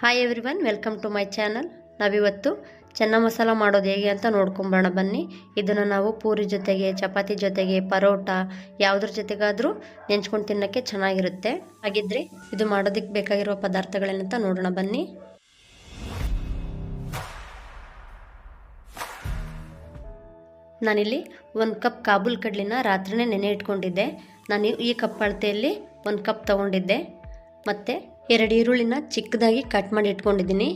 Hi everyone welcome to my channel ನಾವಿವತ್ತು ಚೆನ್ನ ಮಸಾಲ ಮಾಡೋದು ಹೇಗೆ ಅಂತ ನೋಡ್ಕೊಂಬರೋಣ ಬನ್ನಿ. ಇದನ್ನು ನಾವು ಪೂರಿ ಜೊತೆಗೆ, ಚಪಾತಿ ಜೊತೆಗೆ, ಪರೋಟ ಯಾವುದ್ರ ಜೊತೆಗಾದರೂ ನೆಂಚ್ಕೊಂಡು ತಿನ್ನೋಕ್ಕೆ ಚೆನ್ನಾಗಿರುತ್ತೆ. ಹಾಗಿದ್ರೆ ಇದು ಮಾಡೋದಕ್ಕೆ ಬೇಕಾಗಿರುವ ಪದಾರ್ಥಗಳೇನಂತ ನೋಡೋಣ ಬನ್ನಿ. ನಾನಿಲ್ಲಿ ಒಂದು ಕಪ್ ಕಾಬೂಲ್ ಕಡ್ಲಿನ ರಾತ್ರಿನೇ ನೆನೆ ಇಟ್ಕೊಂಡಿದ್ದೆ. ನಾನು ಈ ಕಪ್ ಅಳತೆಯಲ್ಲಿ ಒಂದು ಕಪ್ ತಗೊಂಡಿದ್ದೆ. ಮತ್ತು ಎರಡು ಈರುಳ್ಳಿನ ಚಿಕ್ಕದಾಗಿ ಕಟ್ ಮಾಡಿ ಇಟ್ಕೊಂಡಿದ್ದೀನಿ.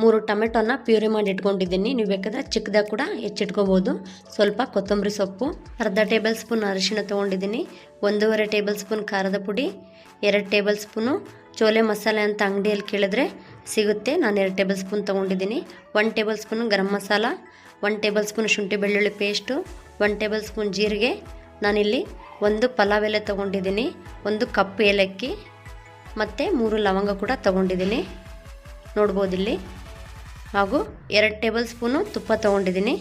ಮೂರು ಟೊಮೆಟೊನ ಪ್ಯೂರಿ ಮಾಡಿ ಇಟ್ಕೊಂಡಿದ್ದೀನಿ. ನೀವು ಬೇಕಾದರೆ ಚಿಕ್ಕದಾಗಿ ಕೂಡ ಹೆಚ್ಚಿಟ್ಕೋಬೋದು. ಸ್ವಲ್ಪ ಕೊತ್ತಂಬರಿ ಸೊಪ್ಪು, ಅರ್ಧ ಟೇಬಲ್ ಸ್ಪೂನ್ ಅರಿಶಿಣ ತೊಗೊಂಡಿದ್ದೀನಿ. ಒಂದೂವರೆ ಟೇಬಲ್ ಸ್ಪೂನ್ ಖಾರದ ಪುಡಿ, ಎರಡು ಟೇಬಲ್ ಸ್ಪೂನು ಚೋಲೆ ಮಸಾಲೆ ಅಂತ ಅಂಗಡಿಯಲ್ಲಿ ಕೇಳಿದ್ರೆ ಸಿಗುತ್ತೆ. ನಾನು ಎರಡು ಟೇಬಲ್ ಸ್ಪೂನ್ ತೊಗೊಂಡಿದ್ದೀನಿ. One tablespoon garam masala one tablespoon ಶುಂಠಿ ಬೆಳ್ಳುಳ್ಳಿ ಪೇಸ್ಟು ಒನ್ ಟೇಬಲ್ ಸ್ಪೂನ್ ಜೀರಿಗೆ. ನಾನಿಲ್ಲಿ ಒಂದು ಪಲಾವ್ ಎಲೆ ತೊಗೊಂಡಿದ್ದೀನಿ. ಒಂದು ಕಪ್ ಏಲಕ್ಕಿ ಮತ್ತು ಮೂರು ಲವಂಗ ಕೂಡ ತಗೊಂಡಿದ್ದೀನಿ. ನೋಡ್ಬೋದು ಇಲ್ಲಿ ಹಾಗೂ ಎರಡು ಟೇಬಲ್ ಸ್ಪೂನು ತುಪ್ಪ ತೊಗೊಂಡಿದ್ದೀನಿ.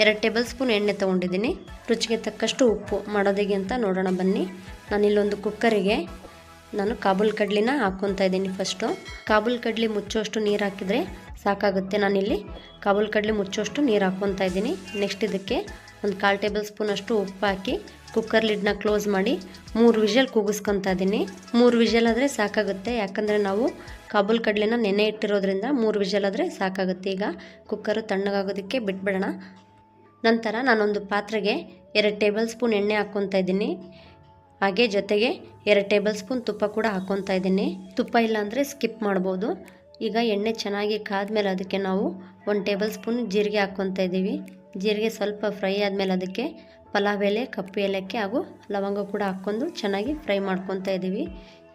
ಎರಡು ಟೇಬಲ್ ಸ್ಪೂನ್ ಎಣ್ಣೆ ತೊಗೊಂಡಿದ್ದೀನಿ. ರುಚಿಗೆ ತಕ್ಕಷ್ಟು ಉಪ್ಪು ಮಾಡೋದಿಗೆ ಅಂತ ನೋಡೋಣ ಬನ್ನಿ. ನಾನಿಲ್ಲೊಂದು ಕುಕ್ಕರಿಗೆ ನಾನು ಕಾಬೂಲ್ ಕಡ್ಲಿನ ಹಾಕ್ಕೊತಾ ಇದ್ದೀನಿ ಫಸ್ಟು. ಕಾಬೂಲ್ ಕಡ್ಲಿ ಮುಚ್ಚೋಷ್ಟು ನೀರು ಹಾಕಿದರೆ ಸಾಕಾಗುತ್ತೆ. ನಾನಿಲ್ಲಿ ಕಾಬೂಲ್ ಕಡ್ಲಿ ಮುಚ್ಚೋಷ್ಟು ನೀರು ಹಾಕ್ಕೊತಾ ಇದ್ದೀನಿ. ನೆಕ್ಸ್ಟ್ ಇದಕ್ಕೆ ಒಂದು ಕಾಲು ಟೇಬಲ್ ಸ್ಪೂನ್ ಅಷ್ಟು ಉಪ್ಪು ಹಾಕಿ ಕುಕ್ಕರ್ ಲಿಡ್ನ ಕ್ಲೋಸ್ ಮಾಡಿ ಮೂರು ವಿಷಲ್ ಕೂಗಿಸ್ಕೊತಾ ಇದ್ದೀನಿ ಮೂರು ವಿಷಲ್ ಆದರೆ ಸಾಕಾಗುತ್ತೆ. ಯಾಕಂದರೆ ನಾವು ಕಾಬುಲ್ ಕಡಲೆನ ನೆನೆ ಇಟ್ಟಿರೋದ್ರಿಂದ ಮೂರು ವಿಷಲ್ ಆದರೆ ಸಾಕಾಗುತ್ತೆ. ಈಗ ಕುಕ್ಕರು ತಣ್ಣಗಾಗೋದಕ್ಕೆ ಬಿಟ್ಬಿಡೋಣ. ನಂತರ ನಾನೊಂದು ಪಾತ್ರೆಗೆ ಎರಡು ಟೇಬಲ್ ಸ್ಪೂನ್ ಎಣ್ಣೆ ಹಾಕ್ಕೊತಾ ಇದ್ದೀನಿ ಹಾಗೆ ಜೊತೆಗೆ ಎರಡು ಟೇಬಲ್ ಸ್ಪೂನ್ ತುಪ್ಪ ಕೂಡ ಹಾಕ್ಕೊತಾ ಇದ್ದೀನಿ ತುಪ್ಪ ಇಲ್ಲಾಂದರೆ ಸ್ಕಿಪ್ ಮಾಡ್ಬೋದು. ಈಗ ಎಣ್ಣೆ ಚೆನ್ನಾಗಿ ಕಾದ್ಮೇಲೆ ಅದಕ್ಕೆ ನಾವು ಒಂದು ಟೇಬಲ್ ಸ್ಪೂನ್ ಜೀರಿಗೆ ಹಾಕ್ಕೊತಾ ಇದ್ದೀವಿ ಜೀರಿಗೆ ಸ್ವಲ್ಪ ಫ್ರೈ ಆದಮೇಲೆ ಅದಕ್ಕೆ ಪಲಾವ್ ಎಲೆ, ಕಪ್ಪು ಏಲಕ್ಕಿ ಹಾಗೂ ಲವಂಗ ಕೂಡ ಹಾಕ್ಕೊಂಡು ಚೆನ್ನಾಗಿ ಫ್ರೈ ಮಾಡ್ಕೊತಾ ಇದ್ದೀವಿ.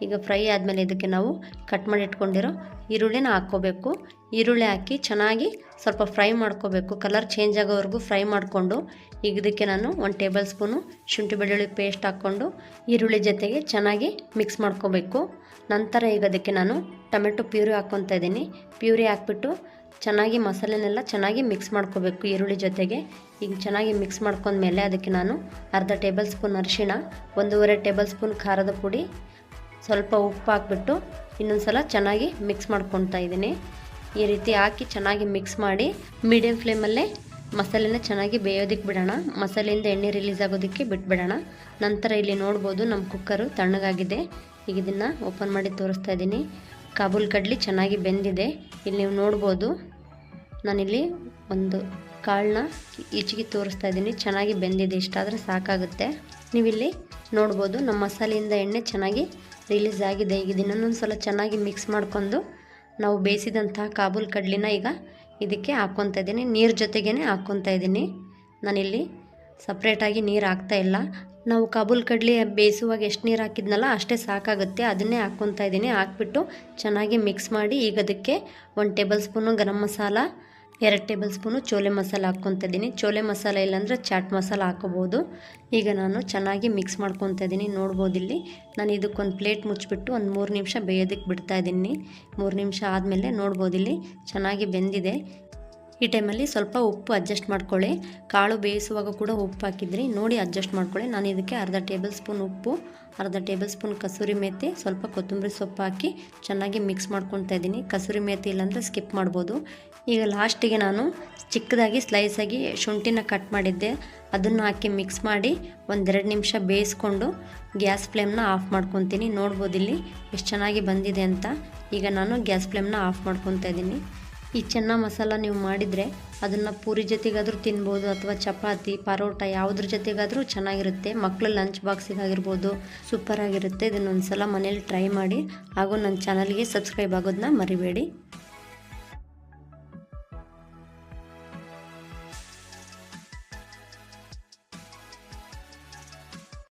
ಈಗ ಫ್ರೈ ಆದಮೇಲೆ ಇದಕ್ಕೆ ನಾವು ಕಟ್ ಮಾಡಿ ಇಟ್ಕೊಂಡಿರೋ ಈರುಳ್ಳಿನ ಹಾಕ್ಕೋಬೇಕು. ಈರುಳ್ಳಿ ಹಾಕಿ ಚೆನ್ನಾಗಿ ಸ್ವಲ್ಪ ಫ್ರೈ ಮಾಡ್ಕೋಬೇಕು. ಕಲರ್ ಚೇಂಜ್ ಆಗೋವರೆಗೂ ಫ್ರೈ ಮಾಡಿಕೊಂಡು ಈಗ ಇದಕ್ಕೆ ನಾನು ಒಂದು ಟೇಬಲ್ ಸ್ಪೂನು ಶುಂಠಿ ಬೆಳ್ಳುಳ್ಳಿ ಪೇಸ್ಟ್ ಹಾಕ್ಕೊಂಡು ಈರುಳ್ಳಿ ಜೊತೆಗೆ ಚೆನ್ನಾಗಿ ಮಿಕ್ಸ್ ಮಾಡ್ಕೋಬೇಕು. ನಂತರ ಈಗ ಅದಕ್ಕೆ ನಾನು ಟೊಮೆಟೊ ಪ್ಯೂರಿ ಹಾಕ್ಕೊತಾ ಇದ್ದೀನಿ. ಪ್ಯೂರಿ ಹಾಕ್ಬಿಟ್ಟು ಚೆನ್ನಾಗಿ ಮಸಾಲೆನೆಲ್ಲ ಚೆನ್ನಾಗಿ ಮಿಕ್ಸ್ ಮಾಡ್ಕೋಬೇಕು ಈರುಳ್ಳಿ ಜೊತೆಗೆ. ಈಗ ಚೆನ್ನಾಗಿ ಮಿಕ್ಸ್ ಮಾಡ್ಕೊಂಡ್ಮೇಲೆ ಅದಕ್ಕೆ ನಾನು ಅರ್ಧ ಟೇಬಲ್ ಸ್ಪೂನ್ ಅರಿಶಿಣ, ಒಂದೂವರೆ ಟೇಬಲ್ ಸ್ಪೂನ್ ಖಾರದ ಪುಡಿ, ಸ್ವಲ್ಪ ಉಪ್ಪು ಹಾಕ್ಬಿಟ್ಟು ಇನ್ನೊಂದು ಸಲ ಚೆನ್ನಾಗಿ ಮಿಕ್ಸ್ ಮಾಡ್ಕೊತಾ ಇದ್ದೀನಿ. ಈ ರೀತಿ ಹಾಕಿ ಚೆನ್ನಾಗಿ ಮಿಕ್ಸ್ ಮಾಡಿ ಮೀಡಿಯಂ ಫ್ಲೇಮಲ್ಲೇ ಮಸಾಲೆನ ಚೆನ್ನಾಗಿ ಬೇಯೋದಕ್ಕೆ ಬಿಡೋಣ. ಮಸಾಲೆಯಿಂದ ಎಣ್ಣೆ ರಿಲೀಸ್ ಆಗೋದಕ್ಕೆ ಬಿಟ್ಬಿಡೋಣ. ನಂತರ ಇಲ್ಲಿ ನೋಡ್ಬೋದು ನಮ್ಮ ಕುಕ್ಕರು ತಣ್ಣಗಾಗಿದೆ. ಈಗ ಇದನ್ನು ಓಪನ್ ಮಾಡಿ ತೋರಿಸ್ತಾ ಇದ್ದೀನಿ. ಕಾಬೂಲ್ ಕಡ್ಲಿ ಚೆನ್ನಾಗಿ ಬೆಂದಿದೆ. ಇಲ್ಲಿ ನೀವು ನೋಡ್ಬೋದು, ನಾನಿಲ್ಲಿ ಒಂದು ಕಾಳನ್ನ ಈಚೆಗೆ ತೋರಿಸ್ತಾ ಇದ್ದೀನಿ. ಚೆನ್ನಾಗಿ ಬೆಂದಿದೆ, ಇಷ್ಟಾದರೆ ಸಾಕಾಗುತ್ತೆ. ನೀವಿಲ್ಲಿ ನೋಡ್ಬೋದು, ನಮ್ಮ ಮಸಾಲೆಯಿಂದ ಎಣ್ಣೆ ಚೆನ್ನಾಗಿ ರಿಲೀಸ್ ಆಗಿದೆ. ಈಗ ಇನ್ನೊಂದು ಸಲ ಚೆನ್ನಾಗಿ ಮಿಕ್ಸ್ ಮಾಡ್ಕೊಂಡು ನಾವು ಬೇಯಿಸಿದಂತಹ ಕಾಬೂಲ್ ಕಡ್ಲಿನ ಈಗ ಇದಕ್ಕೆ ಹಾಕ್ಕೊತಾ ಇದ್ದೀನಿ. ನೀರು ಜೊತೆಗೇ ಹಾಕ್ಕೊತಾ ಇದ್ದೀನಿ. ನಾನಿಲ್ಲಿ ಸಪ್ರೇಟಾಗಿ ನೀರು ಹಾಕ್ತಾ ಇಲ್ಲ. ನಾವು ಕಾಬೂಲ್ ಕಡಲೆ ಬೇಯಿಸುವಾಗ ಎಷ್ಟು ನೀರು ಹಾಕಿದ್ನಲ್ಲ ಅಷ್ಟೇ ಸಾಕಾಗುತ್ತೆ. ಅದನ್ನೇ ಹಾಕ್ಕೊತಾ ಇದ್ದೀನಿ ಹಾಕ್ಬಿಟ್ಟು ಚೆನ್ನಾಗಿ ಮಿಕ್ಸ್ ಮಾಡಿ ಈಗ ಅದಕ್ಕೆ ಒಂದು ಟೇಬಲ್ ಸ್ಪೂನು ಗರಂ ಮಸಾಲ, ಎರಡು ಟೇಬಲ್ ಸ್ಪೂನು ಚೋಲೆ ಮಸಾಲ ಹಾಕ್ಕೊತಾ ಇದ್ದೀನಿ ಚೋಲೆ ಮಸಾಲ ಇಲ್ಲಾಂದರೆ ಚಾಟ್ ಮಸಾಲ ಹಾಕೋಬೋದು. ಈಗ ನಾನು ಚೆನ್ನಾಗಿ ಮಿಕ್ಸ್ ಮಾಡ್ಕೊತಾ ಇದ್ದೀನಿ ನೋಡ್ಬೋದು ಇಲ್ಲಿ. ನಾನು ಇದಕ್ಕೊಂದು ಪ್ಲೇಟ್ ಮುಚ್ಚಿಬಿಟ್ಟು ಒಂದು ಮೂರು ನಿಮಿಷ ಬೇಯೋದಕ್ಕೆ ಬಿಡ್ತಾ ಇದ್ದೀನಿ ಮೂರು ನಿಮಿಷ ಆದಮೇಲೆ ನೋಡ್ಬೋದು ಇಲ್ಲಿ ಚೆನ್ನಾಗಿ ಬೆಂದಿದೆ. ಈ ಟೈಮಲ್ಲಿ ಸ್ವಲ್ಪ ಉಪ್ಪು ಅಡ್ಜಸ್ಟ್ ಮಾಡ್ಕೊಳ್ಳಿ. ಕಾಳು ಬೇಯಿಸುವಾಗ ಕೂಡ ಉಪ್ಪು ಹಾಕಿದ್ರಿ. ನೋಡಿ ಅಡ್ಜಸ್ಟ್ ಮಾಡ್ಕೊಳ್ಳಿ. ನಾನು ಇದಕ್ಕೆ ಅರ್ಧ ಟೇಬಲ್ ಸ್ಪೂನ್ ಉಪ್ಪು, ಅರ್ಧ ಟೇಬಲ್ ಸ್ಪೂನ್ ಕಸೂರಿ ಮೇಥಿ ಸ್ವಲ್ಪ ಕೊತ್ತಂಬರಿ ಸೊಪ್ಪು ಹಾಕಿ ಚೆನ್ನಾಗಿ ಮಿಕ್ಸ್ ಮಾಡ್ಕೊತಾ ಇದ್ದೀನಿ. ಕಸೂರಿ ಮೇಥಿ ಇಲ್ಲಾಂದರೆ ಸ್ಕಿಪ್ ಮಾಡ್ಬೋದು. ಈಗ ಲಾಸ್ಟಿಗೆ ನಾನು ಚಿಕ್ಕದಾಗಿ ಸ್ಲೈಸಾಗಿ ಶುಂಠಿನ ಕಟ್ ಮಾಡಿದ್ದೆ. ಅದನ್ನು ಹಾಕಿ ಮಿಕ್ಸ್ ಮಾಡಿ ಒಂದೆರಡು ನಿಮಿಷ ಬೇಯಿಸ್ಕೊಂಡು ಗ್ಯಾಸ್ ಫ್ಲೇಮ್ನ ಆಫ್ ಮಾಡ್ಕೊತೀನಿ. ನೋಡ್ಬೋದು ಇಲ್ಲಿ ಎಷ್ಟು ಚೆನ್ನಾಗಿ ಬಂದಿದೆ ಅಂತ. ಈಗ ನಾನು ಗ್ಯಾಸ್ ಫ್ಲೇಮ್ನ ಆಫ್ ಮಾಡ್ಕೊತಾ ಇದ್ದೀನಿ. ಈ ಚೆನ್ನ ಮಸಾಲ ನೀವು ಮಾಡಿದರೆ ಅದನ್ನು ಪೂರಿ ಜೊತೆಗಾದರೂ ತಿನ್ಬೋದು ಅಥವಾ ಚಪಾತಿ, ಪರೋಟ ಯಾವುದ್ರ ಜೊತೆಗಾದರೂ ಚೆನ್ನಾಗಿರುತ್ತೆ. ಮಕ್ಕಳು ಲಂಚ್ ಬಾಕ್ಸಿಗಾಗಿರ್ಬೋದು ಸೂಪರಾಗಿರುತ್ತೆ ಇದನ್ನೊಂದು ಸಲ ಮನೇಲಿ ಟ್ರೈ ಮಾಡಿ. ಹಾಗೂ ನನ್ನ ಚಾನಲ್ಗೆ ಸಬ್ಸ್ಕ್ರೈಬ್ ಆಗೋದನ್ನ ಮರಿಬೇಡಿ.